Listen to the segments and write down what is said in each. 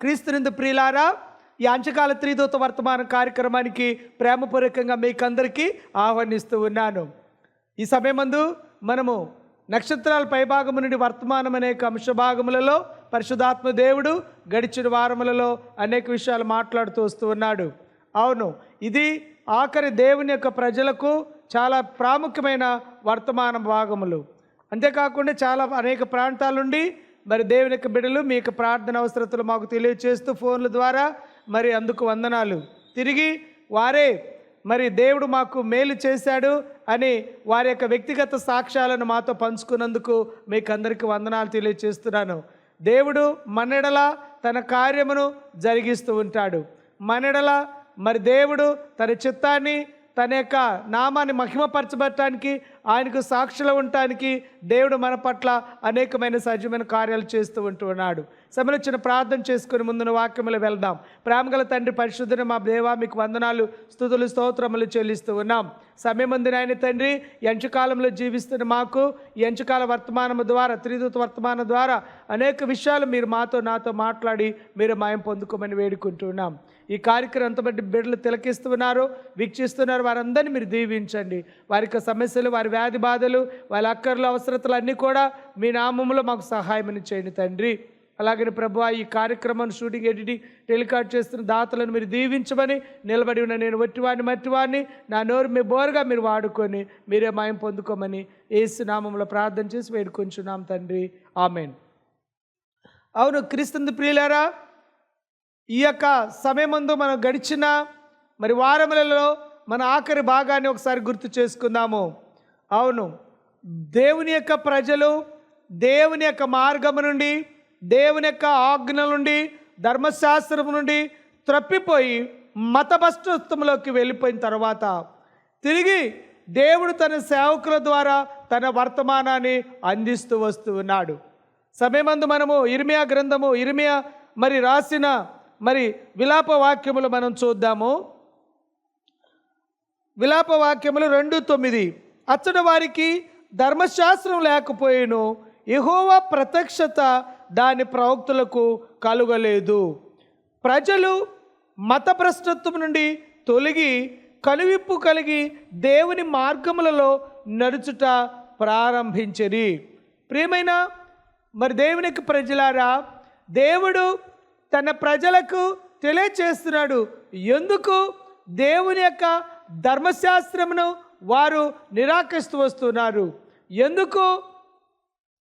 క్రీస్తునిందు ప్రియులారా ఈ అంచకాల త్రిదూత వర్తమాన కార్యక్రమానికి ప్రేమపూర్వకంగా మీకందరికీ ఆహ్వానిస్తూ ఉన్నాను. ఈ సమయమందు మనము నక్షత్రాల పైభాగము నుండి వర్తమానం అనేక అంశ భాగములలో పరిశుధాత్మ దేవుడు గడిచిన వారములలో అనేక విషయాలు మాట్లాడుతూ వస్తూ ఉన్నాడు. అవును ఇది ఆఖరి దేవుని యొక్క ప్రజలకు చాలా ప్రాముఖ్యమైన వర్తమాన భాగములు. అంతేకాకుండా చాలా అనేక ప్రాంతాల నుండి మరి దేవుని యొక్క బిడ్డలు మీ యొక్క ప్రార్థన అవసరతలు మాకు తెలియచేస్తూ ఫోన్ల ద్వారా మరి అందుకు వందనాలు. తిరిగి వారే మరి దేవుడు మాకు మేలు చేశాడు అని వారి యొక్క వ్యక్తిగత సాక్ష్యాలను మాతో పంచుకున్నందుకు మీకు అందరికీ వందనాలు తెలియచేస్తున్నాను. దేవుడు మనెడల తన కార్యమును జరిగిస్తూ ఉంటాడు. మనెడల మరి దేవుడు తన చిత్తాన్ని తన యొక్క నామాన్ని మహిమపరచబట్టడానికి ఆయనకు సాక్షులు ఉండటానికి దేవుడు మన పట్ల అనేకమైన సజీవమైన కార్యాలు చేస్తూ ఉంటూ ఉన్నాడు. ప్రార్థన చేసుకుని ముందున వాక్యములు వెళ్దాం. ప్రేమగల తండ్రి పరిశుద్ధుని మా దేవా మీకు వందనాలు స్థుతులు స్తోత్రములు చెల్లిస్తూ ఉన్నాం. సమయమందున ఆయన తండ్రి. ఎంచుకాలంలో జీవిస్తున్న మాకు ఎంచుకాల వర్తమానము ద్వారా త్రిదూత వర్తమానం ద్వారా అనేక విషయాలు మీరు మాతో నాతో మాట్లాడి మీరు మాయం పొందుకోమని వేడుకుంటున్నాం ఈ కార్యక్రమం ఎంతమంది బిడ్డలు తిలకిస్తున్నారు వీక్షిస్తున్నారు. వారందరినీ మీరు దీవించండి. వారి యొక్క సమస్యలు వారి వ్యాధి బాధలు వాళ్ళ అక్కర్లు అవసరతలు అన్నీ కూడా మీ నామంలో మాకు సహాయం చేయండి తండ్రి. అలాగే ప్రభు ఈ కార్యక్రమాన్ని షూటింగ్ ఎడిటింగ్ టెలికాస్ట్ చేస్తున్న దాతలను మీరు దీవించమని నిలబడి ఉన్న నేను వట్టివాడిని మట్టివాడిని నా నోరు మీ బోరుగా మీరు వాడుకొని మీరే మాయం పొందుకోమని ఏసు నామంలో ప్రార్థన చేసి వేడుకొంచున్నాం తండ్రి. ఆమెన్. అవును క్రీస్తుంది ప్రియులారా ఈ యొక్క సమయమందు మనం గడిచిన మరి వారములలో మన ఆఖరి భాగాన్ని ఒకసారి గుర్తు చేసుకుందాము. అవును దేవుని యొక్క ప్రజలు దేవుని యొక్క మార్గము నుండి దేవుని యొక్క ఆజ్ఞల నుండి ధర్మశాస్త్రం నుండి త్రప్పిపోయి మతభస్టత్వంలోకి వెళ్ళిపోయిన తర్వాత తిరిగి దేవుడు తన సేవకుల ద్వారా తన వర్తమానాన్ని అందిస్తూ వస్తూ ఉన్నాడు. సమయమందు మనము ఇరిమియా గ్రంథము ఇరిమియా మరి రాసిన మరి విలాప వాక్యములు మనం చూద్దాము. విలాప వాక్యములు రెండు తొమ్మిది. అతడు వారికి ధర్మశాస్త్రం లేకపోయేను ఎహోవా ప్రత్యక్షత దాని ప్రవక్తులకు కలుగలేదు. ప్రజలు మతభ్రష్టత్వం నుండి తొలగి కనువిప్పు కలిగి దేవుని మార్గములలో నడుచుట ప్రారంభించరి. ప్రియమైన మరి దేవునికి ప్రజలారా దేవుడు తన ప్రజలకు తెలియచేస్తున్నాడు. ఎందుకు? దేవుని యొక్క ధర్మశాస్త్రమును వారు నిరాకరిస్తూ వస్తున్నారు. ఎందుకు?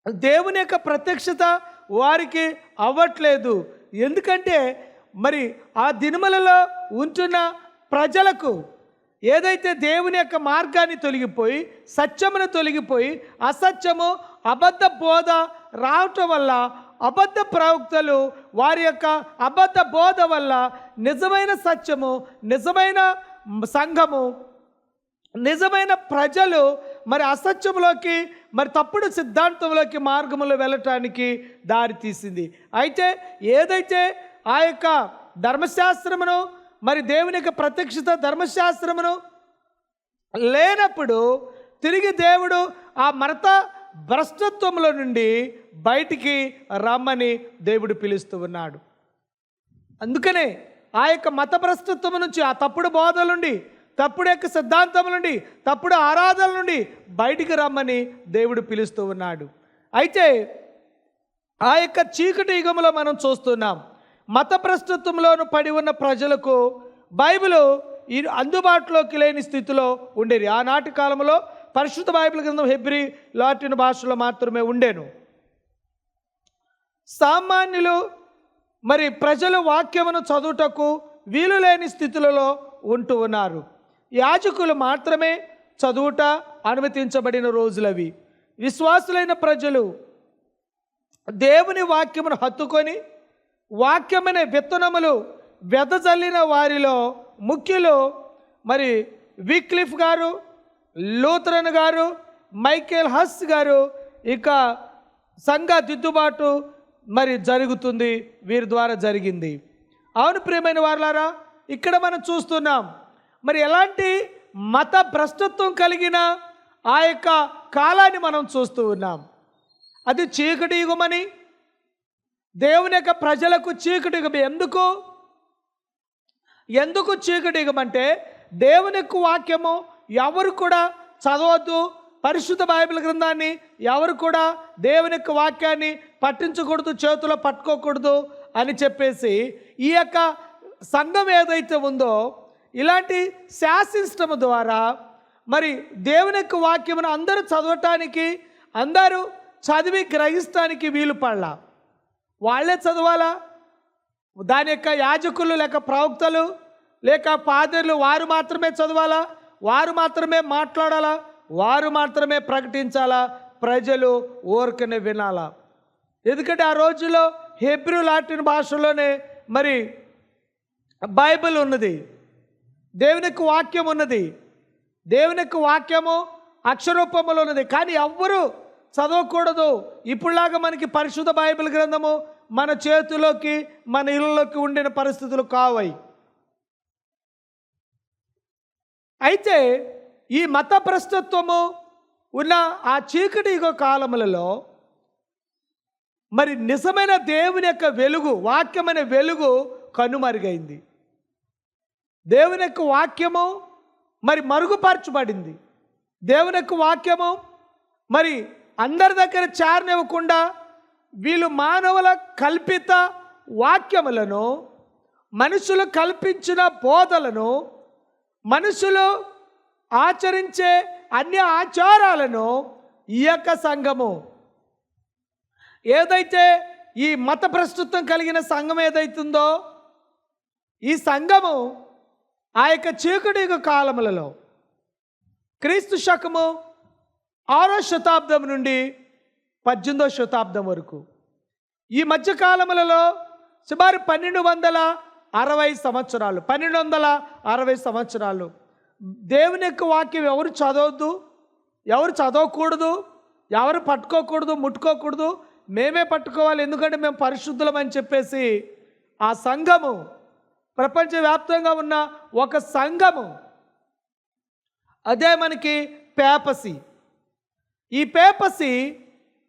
దేవుని యొక్క ప్రత్యక్షత వారికి అవ్వట్లేదు. ఎందుకంటే మరి ఆ దినములలో ఉంటున్న ప్రజలకు ఏదైతే దేవుని యొక్క మార్గాన్ని తొలగిపోయి సత్యమును తొలగిపోయి అసత్యము అబద్ధ బోధ రావటం వల్ల అబద్ధ ప్రవక్తలు వారి యొక్క అబద్ధ బోధ వల్ల నిజమైన సత్యము నిజమైన సంఘము నిజమైన ప్రజలు మరి అసత్యంలోకి మరి తప్పుడు సిద్ధాంతంలోకి మార్గంలో వెళ్ళటానికి దారి తీసింది. అయితే ఏదైతే ఆ యొక్క ధర్మశాస్త్రమును మరి దేవుని యొక్క ప్రత్యక్షత ధర్మశాస్త్రమును లేనప్పుడు తిరిగి దేవుడు ఆ మరత భ్రష్టత్వంలో నుండి బయటికి రమ్మని దేవుడు పిలుస్తూ ఉన్నాడు. అందుకనే ఆ యొక్క మత భ్రష్టత్వం నుంచి ఆ తప్పుడు బోధల నుండి తప్పుడు యొక్క సిద్ధాంతం నుండి తప్పుడు ఆరాధన నుండి బయటికి రమ్మని దేవుడు పిలుస్తూ ఉన్నాడు. అయితే ఆ యొక్క చీకటి యుగంలో మనం చూస్తున్నాం మత భ్రష్టత్వంలోను పడి ఉన్న ప్రజలకు బైబిల్ ఈ అందుబాటులోకి లేని స్థితిలో ఉండేది. ఆనాటి కాలంలో పరిశుద్ధ బైబిల్ గ్రంథం హెబ్రి లాటిన్ భాషలో మాత్రమే ఉండేను. సామాన్యులు మరి ప్రజలు వాక్యమును చదువుటకు వీలు లేని స్థితులలో ఉంటూ ఉన్నారు. యాజకులు మాత్రమే చదువుట అనుమతించబడిన రోజులవి. విశ్వాసులైన ప్రజలు దేవుని వాక్యమును హత్తుకొని వాక్యమనే విత్తనములు వెదజల్లిన వారిలో ముఖ్యులు మరి విక్లిఫ్ గారు లూథరన్ గారు మైకేల్ హస్ గారు ఇక సంఘ దిద్దుబాటు మరి జరుగుతుంది వీరి ద్వారా జరిగింది. అవును ప్రియమైన వారులారా ఇక్కడ మనం చూస్తున్నాం మరి ఎలాంటి మత భ్రష్టత్వం కలిగిన ఆ యొక్క కాలాన్ని మనం చూస్తూ ఉన్నాం. అది చీకటి యుగమని దేవుని యొక్క ప్రజలకు చీకటి యుగం. ఎందుకు? ఎందుకు చీకటి యుగం అంటే దేవుని యొక్క వాక్యము ఎవరు కూడా చదవద్దు. పరిశుద్ధ బైబిల్ గ్రంథాన్ని ఎవరు కూడా దేవుని యొక్క వాక్యాన్ని పట్టించకూడదు చేతిలో పట్టుకోకూడదు అని చెప్పేసి ఈ యొక్క సంఘం ఏదైతే ఉందో ఇలాంటి శాసించడం ద్వారా మరి దేవుని యొక్క వాక్యమును అందరూ చదవటానికి అందరూ చదివి గ్రహిస్తానికి వీలు పడలా. వాళ్ళే చదవాలా? దాని యొక్క యాజకులు లేక ప్రవక్తలు లేక పాదర్లు వారు మాత్రమే చదవాలా? వారు మాత్రమే మాట్లాడాలా? వారు మాత్రమే ప్రకటించాలా? ప్రజలు ఓర్కనే వినాలా? ఎందుకంటే ఆ రోజుల్లో హెబ్రూ లాటిన్ భాషలోనే మరి బైబిల్ ఉన్నది. దేవునికి వాక్యం ఉన్నది. దేవునికి వాక్యము అక్షరూపములో ఉన్నది. కానీ ఎవ్వరూ చదవకూడదు. ఇప్పుడులాగా మనకి పరిశుద్ధ బైబిల్ గ్రంథము మన చేతిలోకి మన ఇళ్ళలోకి ఉండిన పరిస్థితులు కావాయి అయితే ఈ మత భ్రష్టత్వము ఉన్న ఆ చీకటి యుగ కాలములలో మరి నిజమైన దేవుని యొక్క వెలుగు వాక్యమైన వెలుగు కనుమరుగైంది. దేవుని యొక్క వాక్యము మరి మరుగుపరచబడింది. దేవుని యొక్క వాక్యము మరి అందరి దగ్గర చేరనివ్వకుండా వీళ్ళు మానవుల కల్పిత వాక్యములను మనుషులు కల్పించిన బోధలను మనుషులు ఆచరించే అన్ని ఆచారాలను ఈ యొక్క సంఘము ఏదైతే ఈ మత ప్రస్తుతం కలిగిన సంఘం ఏదైతుందో ఈ సంఘము ఆ యొక్క చీకటి యుగ కాలములలో క్రీస్తు శకము ఆరో శతాబ్దం నుండి పద్దెనిమిదో శతాబ్దం వరకు. ఈ మధ్యకాలములలో సుమారు పన్నెండు వందల అరవై సంవత్సరాలు పన్నెండు వందల అరవై సంవత్సరాలు. దేవుని యొక్క వాక్యం ఎవరు చదవద్దు? ఎవరు చదవకూడదు? ఎవరు పట్టుకోకూడదు? ముట్టుకోకూడదు? మేమే పట్టుకోవాలి ఎందుకంటే మేము పరిశుద్ధులమని చెప్పేసి ఆ సంఘము ప్రపంచవ్యాప్తంగా ఉన్న ఒక సంఘము. అదే మనకి పేపసి. ఈ పేపసి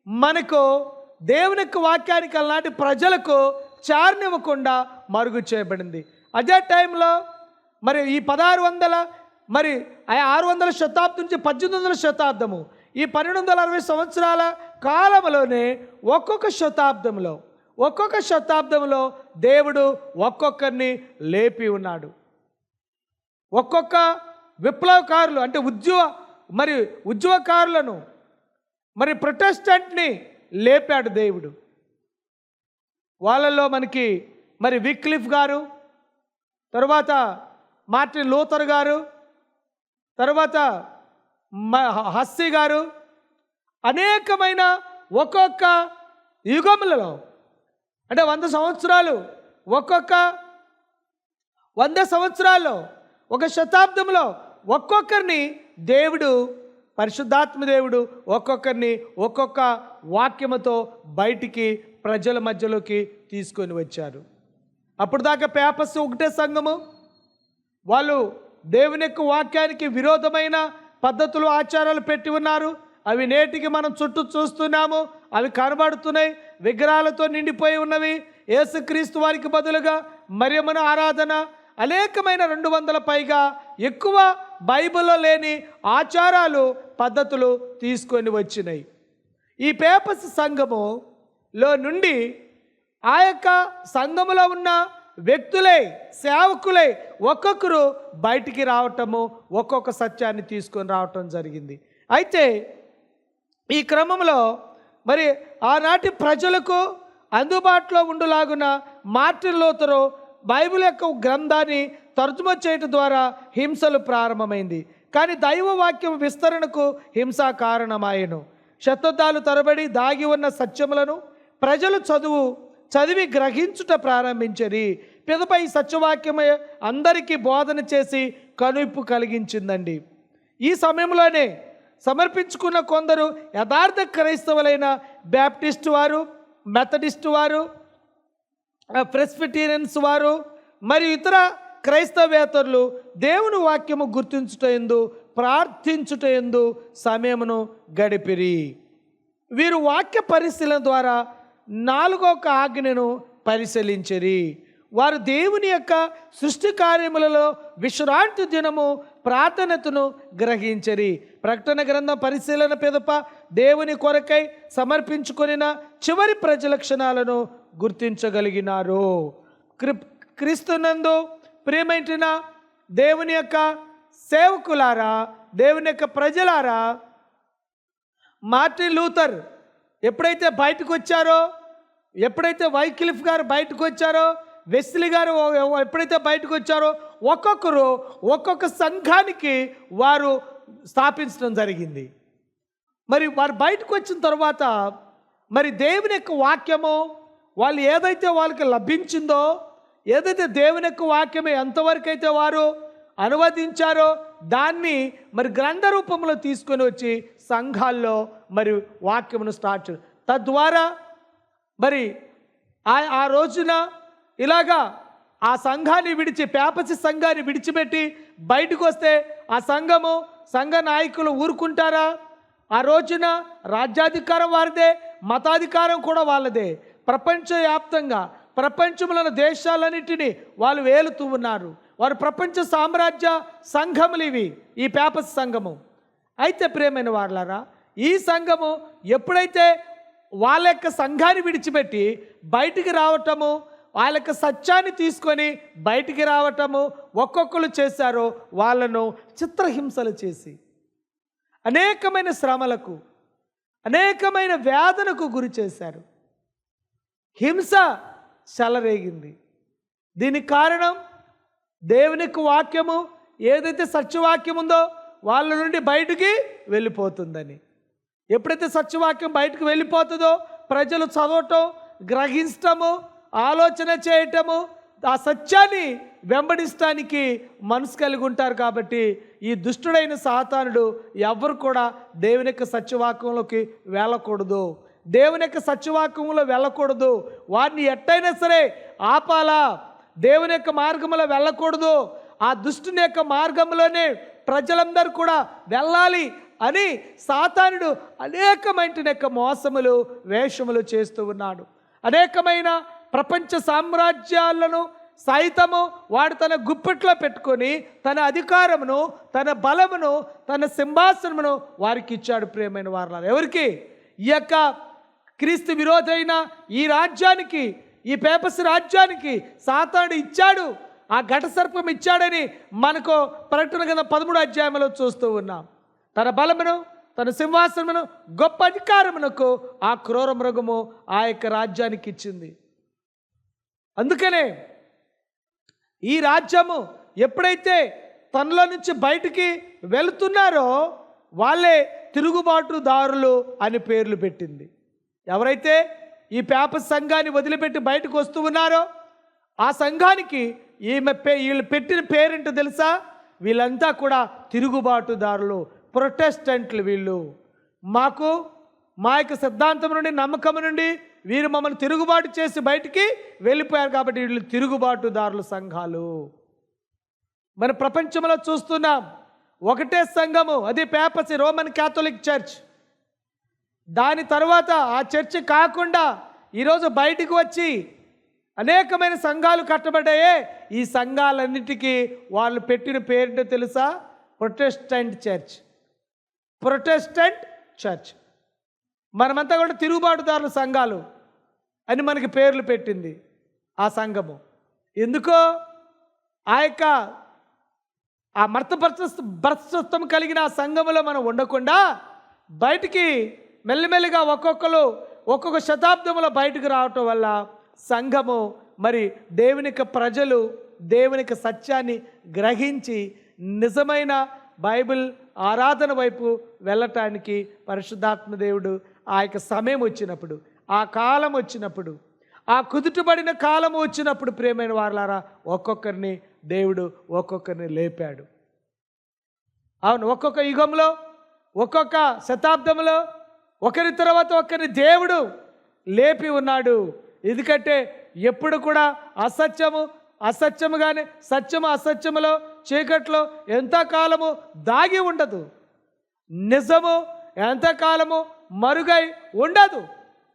మనకు దేవునికి వాక్యానికి అలాంటి ప్రజలకు చారనివ్వకుండా మరుగు చేయబడింది. అదే టైంలో మరి ఈ పదహారు వందల మరి ఆరు వందల శతాబ్దం నుంచి పద్దెనిమిది వందల శతాబ్దము ఈ పన్నెండు వందల అరవై సంవత్సరాల కాలంలోనే ఒక్కొక్క శతాబ్దంలో ఒక్కొక్క శతాబ్దంలో దేవుడు ఒక్కొక్కరిని లేపి ఉన్నాడు. ఒక్కొక్క విప్లవకారులు అంటే ఉద్యమ మరి ఉద్యమకారులను మరి ప్రొటెస్టెంట్ని లేపాడు దేవుడు. వాళ్ళల్లో మనకి మరి విక్లిఫ్ గారు తర్వాత మార్టిన్ లూథర్ గారు తర్వాత మ- హస్సీ గారు అనేకమైన ఒక్కొక్క యుగములలో అంటే వంద సంవత్సరాలు ఒక్కొక్క వంద సంవత్సరాల్లో ఒక శతాబ్దంలో ఒక్కొక్కరిని దేవుడు పరిశుద్ధాత్మ దేవుడు ఒక్కొక్కరిని ఒక్కొక్క వాక్యముతో బయటికి ప్రజల మధ్యలోకి తీసుకొని వచ్చారు. అప్పుడు దాకా పేపర్స్ ఒకటే సంఘము. వాళ్ళు దేవుని యొక్క వాక్యానికి విరోధమైన పద్ధతులు ఆచారాలు పెట్టి ఉన్నారు. అవి నేటికి మనం చుట్టూ చూస్తున్నాము. అవి కనబడుతున్నాయి. విగ్రహాలతో నిండిపోయి ఉన్నవి. యేసుక్రీస్తు వారికి బదులుగా మరియమ్మను ఆరాధన. అనేకమైన రెండు వందల పైగా ఎక్కువ బైబిల్లో లేని ఆచారాలు పద్ధతులు తీసుకొని వచ్చినాయి. ఈ పేపర్స్ లో నుండి ఆ యొక్క సంఘములో ఉన్న వ్యక్తులే సేవకులే ఒక్కొక్కరు బయటికి రావటము ఒక్కొక్క సత్యాన్ని తీసుకొని రావటం జరిగింది. అయితే ఈ క్రమంలో మరి ఆనాటి ప్రజలకు అందుబాటులో ఉండులాగున మార్టిన్ లోతరు బైబిల్ యొక్క గ్రంథాన్ని తర్జుమ చేయటం ద్వారా హింసలు ప్రారంభమైంది. కానీ దైవవాక్యం విస్తరణకు హింస కారణమాయను. శతాబ్దాలు తరబడి దాగి ఉన్న సత్యములను ప్రజలు చదువు చదివి గ్రహించుట ప్రారంభించరి. పిదపై ఈ సత్యవాక్యమే అందరికీ బోధన చేసి కనువిప్పు కలిగించిందండి. ఈ సమయంలోనే సమర్పించుకున్న కొందరు యథార్థ క్రైస్తవులైన బ్యాప్టిస్ట్ వారు మెథడిస్ట్ వారు ప్రెస్పిటీరియన్స్ వారు మరియు ఇతర క్రైస్తవేతరులు దేవుని వాక్యము గుర్తించుట ఎందు ప్రార్థించుట ఎందు సమయమును గడిపిరి. వీరు వాక్య పరిశీలన ద్వారా నాలుగొక ఆజ్ఞను పరిశీలించరి. వారు దేవుని యొక్క సృష్టి కార్యములలో విశ్రాంతి దినము ప్రార్థనతను గ్రహించరి. ప్రకటన గ్రంథం పరిశీలన పెదప దేవుని కొరకై సమర్పించుకొనిన చివరి ప్రజలక్షణాలను గుర్తించగలిగినారు. క్రీస్తునందు ప్రియమైన దేవుని యొక్క సేవకులారా దేవుని యొక్క ప్రజలారా మార్టిన్ లూథర్ ఎప్పుడైతే బయటకు వచ్చారో ఎప్పుడైతే వైక్లిఫ్ గారు బయటకు వచ్చారో వెస్లీ గారు ఎప్పుడైతే బయటకు వచ్చారో ఒక్కొక్కరు ఒక్కొక్క సంఘానికి వారు స్థాపించడం జరిగింది. మరి వారు బయటకు వచ్చిన తర్వాత మరి దేవుని యొక్క వాక్యము వాళ్ళు ఏదైతే వాళ్ళకి లభించిందో ఏదైతే దేవుని యొక్క వాక్యము ఎంతవరకు అయితే వారు అనువదించారో దాన్ని మరి గ్రంథ రూపంలో తీసుకొని వచ్చి సంఘాల్లో మరి వాక్యమును స్టార్ట్ తద్వారా మరి ఆ ఆ రోజున ఇలాగా ఆ సంఘాన్ని విడిచి పేపసి సంఘాన్ని విడిచిపెట్టి బయటకు వస్తే ఆ సంఘము సంఘ నాయకులు ఊరుకుంటారా? ఆ రోజున రాజ్యాధికారం వారిదే మతాధికారం కూడా వాళ్ళదే. ప్రపంచవ్యాప్తంగా ప్రపంచంలోని దేశాలన్నిటినీ వాళ్ళు వేలుతూ ఉన్నారు. వారు ప్రపంచ సామ్రాజ్య సంఘములు ఇవి ఈ పేపస్ సంఘము. అయితే ప్రేమైన వాళ్ళారా ఈ సంఘము ఎప్పుడైతే వాళ్ళ యొక్క సంఘాన్ని విడిచిపెట్టి బయటికి రావటము వాళ్ళ యొక్క సత్యాన్ని తీసుకొని బయటికి రావటము ఒక్కొక్కరు చేశారో వాళ్ళను చిత్రహింసలు చేసి అనేకమైన శ్రమలకు అనేకమైన వేదనకు గురి చేశారు. హింస చెలరేగింది. దీనికి కారణం దేవుని వాక్యము ఏదైతే సత్యవాక్యం ఉందో వాళ్ళ నుండి బయటికి వెళ్ళిపోతుందని. ఎప్పుడైతే సత్యవాక్యం బయటకు వెళ్ళిపోతుందో ప్రజలు చదవటం గ్రహించటము ఆలోచన చేయటము ఆ సత్యాన్ని వెంబడిస్తానికి మనసు కలిగి ఉంటారు కాబట్టి ఈ దుష్టుడైన సాతానుడు ఎవ్వరు కూడా దేవుని యొక్క సత్యవాక్యంలోకి వెళ్ళకూడదు. దేవుని యొక్క సత్యవాక్యంలో వెళ్ళకూడదు. వారిని ఎట్టయినా సరే ఆపాలా? దేవుని యొక్క మార్గంలో వెళ్ళకూడదు. ఆ దుష్టుని యొక్క మార్గంలోనే ప్రజలందరూ కూడా వెళ్ళాలి. అని సాతానుడు అనేకమైన యొక్క మోసములు వేషములు చేస్తూ ఉన్నాడు. అనేకమైన ప్రపంచ సామ్రాజ్యాలను సైతము వాడు తన గుప్పిట్లో పెట్టుకొని తన అధికారమును తన బలమును తన సింహాసనమును వారికి ఇచ్చాడు ప్రియమైన వారు ఎవరికి? ఈ యొక్క క్రీస్తు విరోధైన ఈ రాజ్యానికి ఈ పేపస్ రాజ్యానికి సాతానుడు ఇచ్చాడు. ఆ ఘట సర్పం ఇచ్చాడని మనకు ప్రకటన కింద పదమూడు అధ్యాయంలో చూస్తూ ఉన్నాం. తన బలమును తన సింహాసనమును గొప్ప అధికారమునకు ఆ క్రూర మృగము ఆ యొక్క రాజ్యానికి ఇచ్చింది. అందుకనే ఈ రాజ్యము ఎప్పుడైతే తనలో నుంచి బయటికి వెళుతున్నారో వాళ్ళే తిరుగుబాటుదారులు అని పేర్లు పెట్టింది. ఎవరైతే ఈ పేప సంఘాన్ని వదిలిపెట్టి బయటకు వస్తూ ఉన్నారో ఆ సంఘానికి ఈమె పే వీళ్ళు పెట్టిన పేరేంటో తెలుసా? వీళ్ళంతా కూడా తిరుగుబాటుదారులు ప్రొటెస్టెంట్లు వీళ్ళు. మాకు మా యొక్క సిద్ధాంతం నుండి నమ్మకం నుండి వీరు మమ్మల్ని తిరుగుబాటు చేసి బయటికి వెళ్ళిపోయారు కాబట్టి వీళ్ళు తిరుగుబాటుదారుల సంఘాలు. మన ప్రపంచంలో చూస్తున్నాం ఒకటే సంఘము అది పేపసి రోమన్ క్యాథలిక్ చర్చ్. దాని తర్వాత ఆ చర్చ్ కాకుండా ఈరోజు బయటికి వచ్చి అనేకమైన సంఘాలు కట్టబడ్డాయే. ఈ సంఘాలన్నిటికీ వాళ్ళు పెట్టిన పేరుంటే తెలుసా? Protestant church. Protestant church. మనమంతా కూడా తిరుగుబాటుదారుల సంఘాలు అని మనకి పేర్లు పెట్టింది ఆ సంఘము. ఎందుకో ఆ యొక్క ఆ మర్తపరచ భ్రష్టత్వం కలిగిన ఆ సంఘములో మనం ఉండకుండా బయటికి మెల్లిమెల్లిగా ఒక్కొక్కరు ఒక్కొక్క శతాబ్దంలో బయటకు రావటం వల్ల సంఘము మరి దేవుని ప్రజలు దేవుని సత్యాన్ని గ్రహించి నిజమైన బైబిల్ ఆరాధన వైపు వెళ్ళటానికి పరిశుద్ధాత్మ దేవుడు ఆ యొక్క సమయం వచ్చినప్పుడు ఆ కాలం వచ్చినప్పుడు ఆ కుదుటబడిన కాలం వచ్చినప్పుడు ప్రేమైన వారలారా ఒక్కొక్కరిని దేవుడు ఒక్కొక్కరిని లేపాడు. అవును ఒక్కొక్క యుగంలో ఒక్కొక్క శతాబ్దంలో ఒకరి తర్వాత ఒకరిని దేవుడు లేపి ఉన్నాడు. ఎందుకంటే ఎప్పుడు కూడా అసత్యము అసత్యముగానే సత్యము అసత్యములో చీకట్లో ఎంతకాలము దాగి ఉండదు. నిజము ఎంతకాలము మరుగై ఉండదు.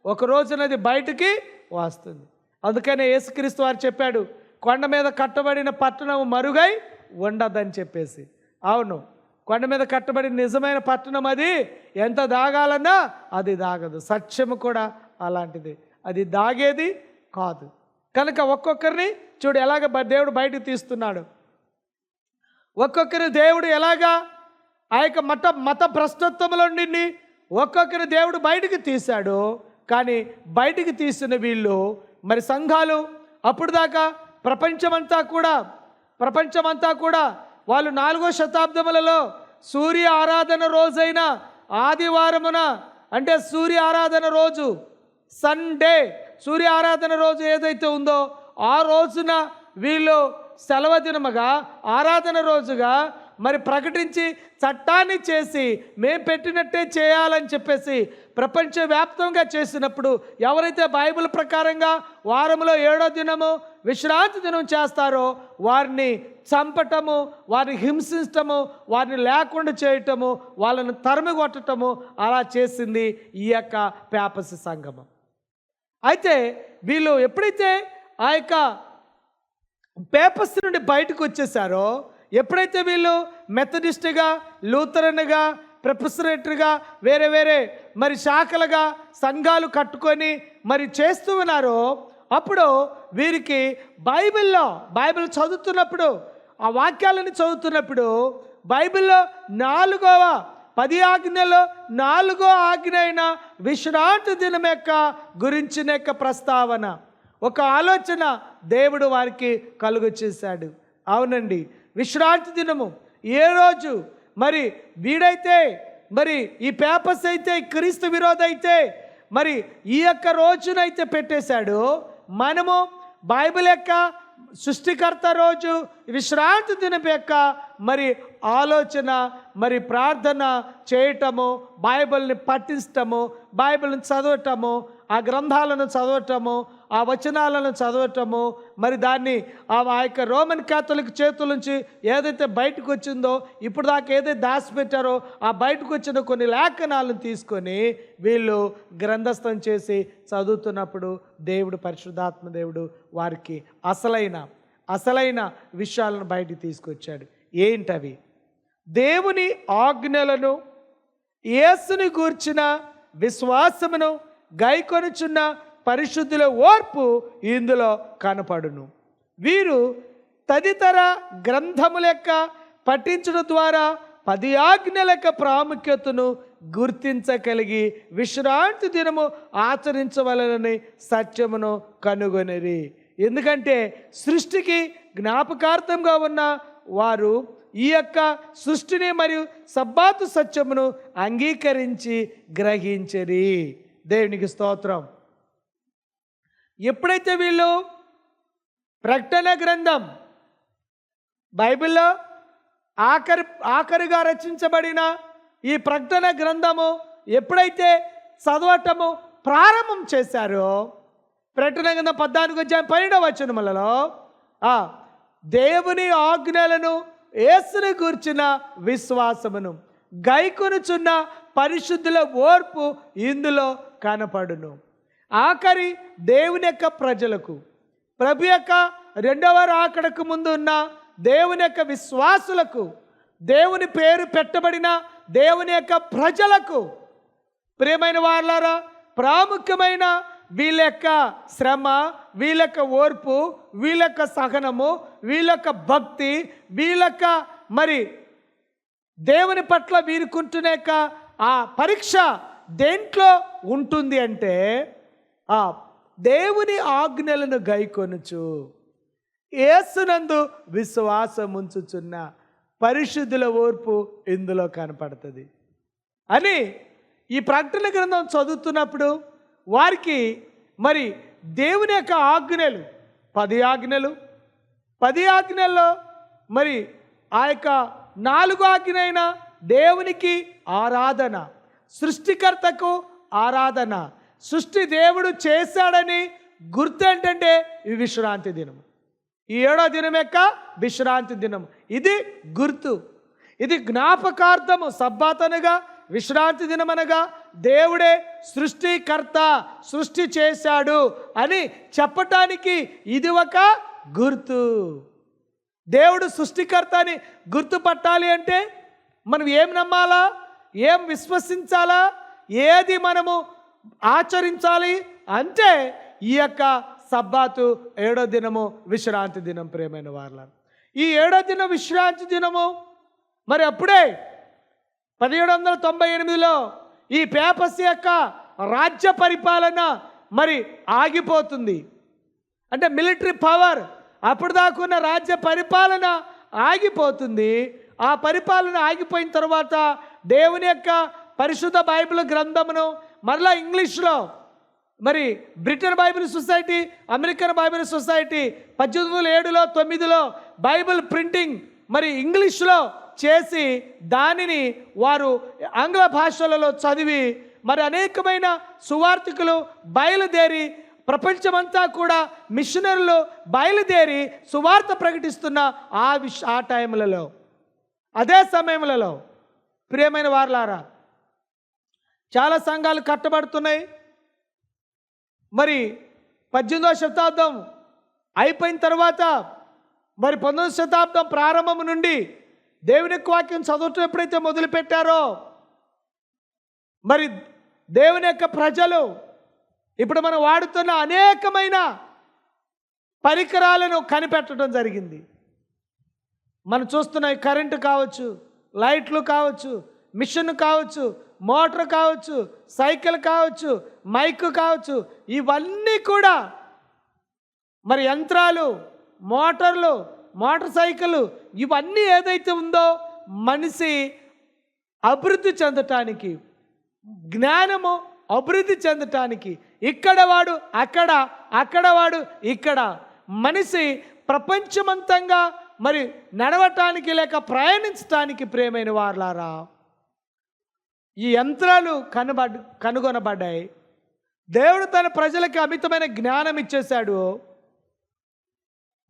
ఒక రోజునది బయటికి వస్తుంది. అందుకనే యేసుక్రీస్తు వారు చెప్పాడు కొండ మీద కట్టబడిన పట్టణం మరుగై ఉండదని చెప్పేసి. అవును కొండ మీద కట్టబడిన నిజమైన పట్టణం అది ఎంత దాగాలన్నా అది దాగదు. సత్యము కూడా అలాంటిది. అది దాగేది కాదు. కనుక ఒక్కొక్కరిని చూడు ఎలాగ దేవుడు బయటకు తీస్తున్నాడు. ఒక్కొక్కరి దేవుడు ఎలాగా ఆ యొక్క మత మత భ్రష్టత్వంలో నుండి ఒక్కొక్కరి దేవుడు బయటికి తీశాడు. కానీ బయటికి తీసిన వీళ్ళు మరి సంఘాలు అప్పుడు దాకా ప్రపంచమంతా కూడా ప్రపంచమంతా కూడా వాళ్ళు నాలుగో శతాబ్దములలో సూర్య ఆరాధన రోజైన ఆదివారమున అంటే సూర్య ఆరాధన రోజు సండే సూర్య ఆరాధన రోజు ఏదైతే ఉందో ఆ రోజున వీళ్ళు సెలవు దినముగా ఆరాధన రోజుగా మరి ప్రకటించి చట్టాన్ని చేసి మేము పెట్టినట్టే చేయాలని చెప్పేసి ప్రపంచవ్యాప్తంగా చేసినప్పుడు ఎవరైతే బైబిల్ ప్రకారంగా వారంలో ఏడో దినము విశ్రాంతి దినం చేస్తారో వారిని చంపటము వారిని హింసించటము వారిని లేకుండా చేయటము వాళ్ళని తరిమి కొట్టటము అలా చేసింది ఈ యొక్క పేపసి సంగమం అయితే వీళ్ళు ఎప్పుడైతే ఆ యొక్క పేపర్స్ నుండి బయటకు వచ్చేసారో ఎప్పుడైతే వీళ్ళు మెథడిస్ట్గా లూథరన్గా ప్రొఫెసరేటర్గా వేరే వేరే మరి శాఖలుగా సంఘాలు కట్టుకొని మరి చేస్తూ ఉన్నారో అప్పుడు వీరికి బైబిల్లో బైబిల్ చదువుతున్నప్పుడు ఆ వాక్యాలను చదువుతున్నప్పుడు బైబిల్లో నాలుగవ పది ఆజ్ఞలో నాలుగో ఆజ్ఞ అయిన విశ్రాంతి దినం యొక్క గురించిన యొక్క ప్రస్తావన. ఒక ఆలోచన దేవుడు వారికి కలుగు చేశాడు. అవునండి. విశ్రాంతి దినము. ఏ రోజు? మరి వీడైతే మరి ఈ పేపర్స్ అయితే క్రీస్తు విరోధ అయితే మరి ఈ యొక్క రోజునైతే పెట్టేశాడు. మనము బైబిల్ యొక్క సృష్టికర్త రోజు విశ్రాంతి దినం యొక్క మరి ఆలోచన మరి ప్రార్థన చేయటము బైబిల్ని పఠించటము బైబిల్ని చదవటము ఆ గ్రంథాలను చదవటము ఆ వచనాలను చదవటము మరి దాన్ని ఆ యొక్క రోమన్ క్యాథలిక్ చేతుల నుంచి ఏదైతే బయటకు వచ్చిందో ఇప్పుడు దాకా ఏదైతే దాచిపెట్టారో ఆ బయటకు వచ్చిన కొన్ని లేఖనాలను తీసుకొని వీళ్ళు గ్రంథస్థం చేసి చదువుతున్నప్పుడు దేవుడు పరిశుద్ధాత్మ దేవుడు వారికి అసలైన అసలైన విషయాలను బయటికి తీసుకొచ్చాడు. ఏంటవి? దేవుని ఆజ్ఞలను యేసుని గూర్చిన విశ్వాసమును గైకొనుచున్న పరిశుద్ధుల ఓర్పు ఇందులో కనపడును. వీరు తదితర గ్రంథముల యొక్క పఠించడం ద్వారా పది ఆజ్ఞల యొక్క ప్రాముఖ్యతను గుర్తించగలిగి విశ్రాంతి దినము ఆచరించవలనని సత్యమును కనుగొనిరి. ఎందుకంటే సృష్టికి జ్ఞాపకార్థంగా ఉన్న వారు ఈ యొక్క సృష్టిని మరియు సబ్బాతు సత్యమును అంగీకరించి గ్రహించరి. దేవునికి స్తోత్రం. ఎప్పుడైతే వీళ్ళు ప్రకటన గ్రంథం బైబిల్లో ఆఖరి ఆఖరిగా రచించబడిన ఈ ప్రకటన గ్రంథము ఎప్పుడైతే చదవటము ప్రారంభం చేశారో ప్రకటన గ్రంథం పద్నాలుగు వచ్చాయి పన్నెండవ వచనములలో ఆ దేవుని ఆజ్ఞలను ఏసుని కూర్చున్న విశ్వాసమును గైకొనుచున్న పరిశుద్ధుల ఓర్పు ఇందులో కనపడును. ఆఖరి దేవుని యొక్క ప్రజలకు ప్రభు యొక్క రెండవ రాకడకు ముందు ఉన్న దేవుని యొక్క విశ్వాసులకు దేవుని పేరు పెట్టబడిన దేవుని యొక్క ప్రజలకు ప్రియమైన వాళ్ళారా ప్రాముఖ్యమైన వీళ్ళ యొక్క శ్రమ వీళ్ళ యొక్క ఓర్పు వీళ్ళ యొక్క సహనము వీళ్ళ యొక్క భక్తి వీళ్ళ యొక్క మరి దేవుని పట్ల వీరుకుంటున్న యొక్క ఆ పరీక్ష దేంట్లో ఉంటుంది అంటే దేవుని ఆజ్ఞలను గైకొనుచు ఏసునందు విశ్వాసం ఉంచుచున్న పరిశుద్ధుల ఓర్పు ఇందులో కనపడుతుంది. అని ఈ ప్రకటన గ్రంథం చదువుతున్నప్పుడు వారికి మరి దేవుని యొక్క ఆజ్ఞలు పది ఆజ్ఞలు పది ఆజ్ఞల్లో మరి ఆ యొక్క నాలుగు ఆజ్ఞైన దేవునికి ఆరాధన సృష్టికర్తకు ఆరాధన సృష్టి దేవుడు చేశాడని గుర్తు ఏంటంటే ఈ విశ్రాంతి దినం. ఈ ఏడో దినం యొక్క విశ్రాంతి దినం. ఇది గుర్తు. ఇది జ్ఞాపకార్థము సబ్బాతనగా విశ్రాంతి దినమనగా దేవుడే సృష్టికర్త సృష్టి చేశాడు అని చెప్పటానికి ఇది ఒక గుర్తు. దేవుడు సృష్టికర్త అని గుర్తుపట్టాలి అంటే మనం ఏం నమ్మాలా? ఏం విశ్వసించాలా? ఏది మనము ఆచరించాలి అంటే ఈ యొక్క సబ్బాతు ఏడో దినము విశ్రాంతి దినం ప్రేమైన వాళ్ళ ఈ ఏడో దిన విశ్రాంతి దినము మరి అప్పుడే పదిహేడు వందల తొంభై ఎనిమిదిలో ఈ పేపస్ యొక్క రాజ్య పరిపాలన మరి ఆగిపోతుంది. అంటే మిలిటరీ పవర్ అప్పుడు దాకున్న రాజ్య పరిపాలన ఆగిపోతుంది. ఆ పరిపాలన ఆగిపోయిన తర్వాత దేవుని యొక్క పరిశుద్ధ బైబిల్ గ్రంథమును మరలా ఇంగ్లీష్లో మరి Britain Bible Society American Bible Society పద్దెనిమిది వందల ఏడులో తొమ్మిదిలో బైబిల్ ప్రింటింగ్ మరి ఇంగ్లీష్లో చేసి దానిని వారు ఆంగ్ల భాషలలో చదివి మరి అనేకమైన సువార్థికులు బయలుదేరి ప్రపంచమంతా కూడా మిషనరీలు బయలుదేరి సువార్త ప్రకటిస్తున్న ఆ విష ఆ టైంలలో అదే సమయంలో ప్రియమైన వారులారా చాలా సంఘాలు కట్టబడుతున్నాయి. మరి పద్దెనిమిదవ శతాబ్దం అయిపోయిన తర్వాత మరి పంతొమ్మిదవ శతాబ్దం ప్రారంభం నుండి దేవుని వాక్యం చదవటం ఎప్పుడైతే మొదలుపెట్టారో మరి దేవుని యొక్క ప్రజలు ఇప్పుడు మనం వాడుతున్న అనేకమైన పరికరాలను కనిపెట్టడం జరిగింది. మనం చూస్తున్న కరెంటు కావచ్చు లైట్లు కావచ్చు మిషన్ కావచ్చు మోటార్ కావచ్చు సైకిల్ కావచ్చు మైక్ కావచ్చు ఇవన్నీ కూడా మరి యంత్రాలు మోటార్లు మోటార్ సైకిల్ ఇవన్నీ ఏదైతే ఉందో మనిషి అభివృద్ధి చెందటానికి జ్ఞానము అభివృద్ధి చెందటానికి ఇక్కడ వాడు అక్కడ అక్కడ వాడు ఇక్కడ మనిషి ప్రపంచమంతంగా మరి నడవటానికి లేక ప్రయాణించటానికి ప్రేమైన వారులారా. ఈ యంత్రాలు కనబడ్ కనుగొనబడ్డాయి. దేవుడు తన ప్రజలకి అమితమైన జ్ఞానం ఇచ్చేశాడు.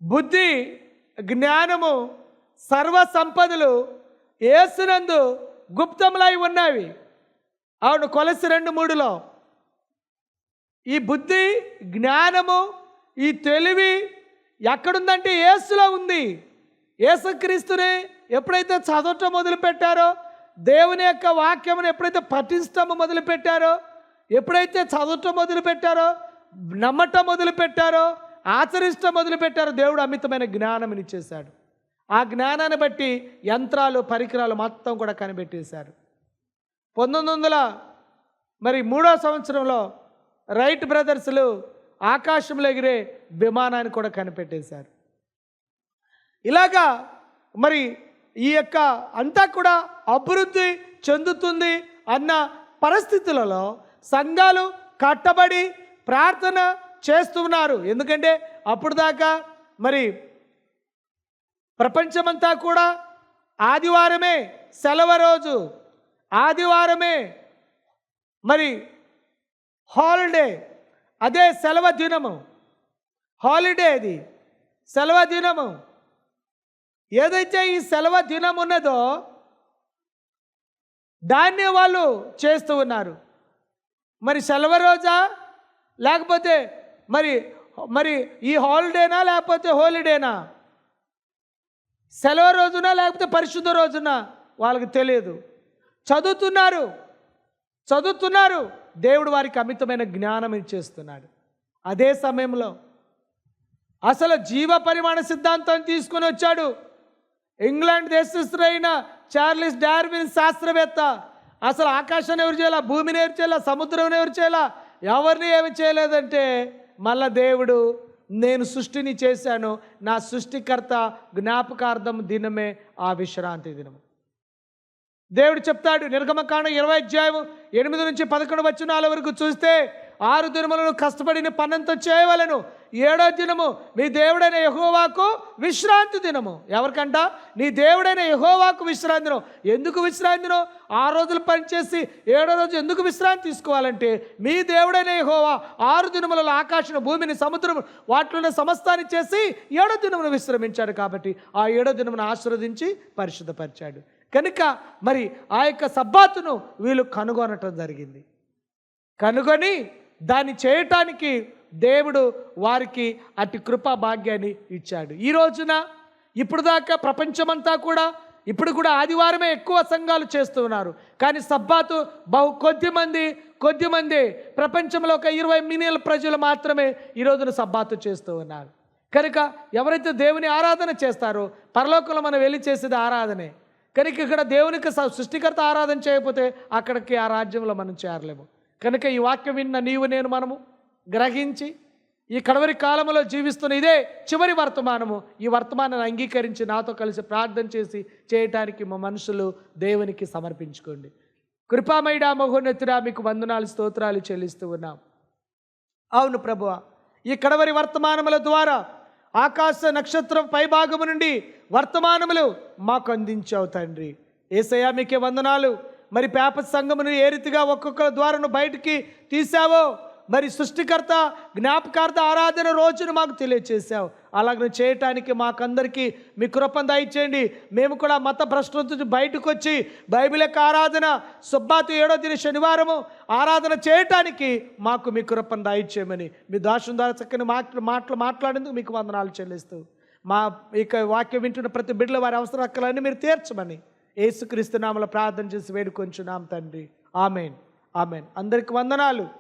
బుద్ధి జ్ఞానము సర్వ సంపదలు ఏసునందు గుప్తములై ఉన్నవి. అవును కొలసి రెండు మూడులో. ఈ బుద్ధి జ్ఞానము ఈ తెలివి ఎక్కడుందంటే ఏసులో ఉంది. ఏసుక్రీస్తుని ఎప్పుడైతే చదవటం మొదలుపెట్టారో దేవుని యొక్క వాక్యమును ఎప్పుడైతే పఠించటం మొదలుపెట్టారో ఎప్పుడైతే చదవటం మొదలుపెట్టారో నమ్మటం మొదలుపెట్టారో ఆచరించటం మొదలుపెట్టారో దేవుడు అమితమైన జ్ఞానం ఇచ్చేశాడు. ఆ జ్ఞానాన్ని బట్టి యంత్రాలు పరికరాలు మొత్తం కూడా కనిపెట్టేశారు. పంతొమ్మిది వందల మరి మూడో సంవత్సరంలో రైట్ బ్రదర్స్లు ఆకాశంలో ఎగిరే విమానాన్ని కూడా కనిపెట్టేశారు. ఇలాగా మరి ఈ యొక్క అంతా కూడా అభివృద్ధి చెందుతుంది అన్న పరిస్థితులలో సంఘాలు కట్టబడి ప్రార్థన చేస్తున్నారు. ఎందుకంటే అప్పుడు దాకా మరి ప్రపంచమంతా కూడా ఆదివారమే సెలవు రోజు. ఆదివారమే మరి హాలిడే. అదే సెలవు దినము. హాలిడే అది. సెలవు దినము. ఏదైతే ఈ సెలవు దినం ఉన్నదో దాన్నే వాళ్ళు చేస్తూ ఉన్నారు. మరి సెలవు రోజా? లేకపోతే మరి మరి ఈ హాలిడేనా? లేకపోతే హోలిడేనా? సెలవు రోజున? లేకపోతే పరిశుద్ధ రోజున? వాళ్ళకి తెలియదు. చదువుతున్నారు. చదువుతున్నారు. దేవుడు వారికి అమితమైన జ్ఞానం ఇచ్చేస్తున్నాడు. అదే సమయంలో అసలు జీవ పరిమాణ సిద్ధాంతం తీసుకొని వచ్చాడు. ఇంగ్లాండ్ దేశస్థుడైన చార్లిస్ డార్విన్ శాస్త్రవేత్త. అసలు ఆకాశాన్ని ఎవరు చేయాలా? భూమిని ఎవరు చేయాలా? సముద్రం ఎవరు చేయాలా? ఎవరిని ఏమి చేయలేదంటే మళ్ళా దేవుడు నేను సృష్టిని చేశాను నా సృష్టికర్త జ్ఞాపకార్థం దినమే ఆ విశ్రాంతి దినము. దేవుడు చెప్తాడు నిర్గమకాండం ఇరవై అధ్యాయం ఎనిమిది నుంచి పదకొండు వచనాల వరకు చూస్తే ఆరు దినములను కష్టపడిన పన్నెంతో చేయవలను. ఏడో దినము మీ దేవుడైన యహోవాకు విశ్రాంతి దినము. ఎవరికంట? నీ దేవుడైన యహోవాకు విశ్రాంతి దినం ఎందుకు విశ్రాంతి దినం ఆ రోజులు పనిచేసి ఏడో రోజు ఎందుకు విశ్రాంతి తీసుకోవాలంటే మీ దేవుడైన యహోవా ఆరు దినములలో ఆకాశం భూమిని సముద్రం వాటిలోనే సమస్తాన్ని చేసి ఏడో దినమును విశ్రమించాడు కాబట్టి ఆ ఏడో దినమును ఆశీర్వదించి పరిశుద్ధపరిచాడు. కనుక మరి ఆ యొక్క సబ్బాతును వీళ్ళు కనుగొనటం జరిగింది. కనుగొని దాన్ని చేయటానికి దేవుడు వారికి అటు కృపా భాగ్యాన్ని ఇచ్చాడు. ఈ రోజున ఇప్పుడు దాకా ప్రపంచమంతా కూడా ఇప్పుడు కూడా ఆదివారమే ఎక్కువ సంఘాలు చేస్తూ ఉన్నారు. కానీ సబ్బాతు బహు కొద్ది మంది ప్రపంచంలో ఒక ఇరవై మిలియన్ల ప్రజలు మాత్రమే ఈ రోజున సబ్బాతు చేస్తూ ఉన్నారు. కనుక ఎవరైతే దేవుని ఆరాధన చేస్తారో పరలోకంలో మనం వెళ్ళి చేసేది ఆరాధనే. కనుక ఇక్కడ దేవునికి స- సృష్టికర్త ఆరాధన చేయకపోతే అక్కడికి ఆ రాజ్యంలో మనం చేరలేము. కనుక ఈ వాక్యం విన్న నీవు నేను మనము గ్రహించి ఈ కడవరి కాలంలో జీవిస్తున్న ఇదే చివరి వర్తమానము. ఈ వర్తమానాన్ని అంగీకరించి నాతో కలిసి ప్రార్థన చేసి చేయటానికి మా మనుషులు దేవునికి సమర్పించుకోండి. కృపామయుడా మహోన్నతుడా మీకు వందనాలు స్తోత్రాలు చెల్లిస్తూ ఉన్నాం. అవును ప్రభువ ఈ కడవరి వర్తమానముల ద్వారా ఆకాశ నక్షత్రం పైభాగము నుండి వర్తమానములు మాకు అందించావు తండ్రి. ఏసయ్యా మీకే వందనాలు. మరి పేప సంఘమును ఏ రీతిగా ఒక్కొక్కరి ద్వారాను బయటికి తీసావో మరి సృష్టికర్త జ్ఞాపకార్థ ఆరాధన రోజును మాకు తెలియచేశావు. అలాగ చేయటానికి మాకందరికీ మీ కృపను దయచేయండి. మేము కూడా మత భ్రష్టం నుంచి బయటకు వచ్చి బైబిల్ యొక్క ఆరాధన సుబ్బాతి ఏడో దిన శనివారము ఆరాధన చేయటానికి మాకు మీ కృపను దయచేయమని మీ దాసుని ద్వారా చక్కని మాటలు మాటలు మాట్లాడేందుకు మీకు వందనాలు చెల్లిస్తూ మా ఇక వాక్యం వింటున్న ప్రతి బిడ్డల వారి అవసర అక్కలన్నీ మీరు తీర్చమని ఏసుక్రీస్తు నామలో ప్రార్థన చేసి వేడుకొంచున్నాం తండ్రి. ఆమెన్. ఆమెన్. అందరికి వందనాలు.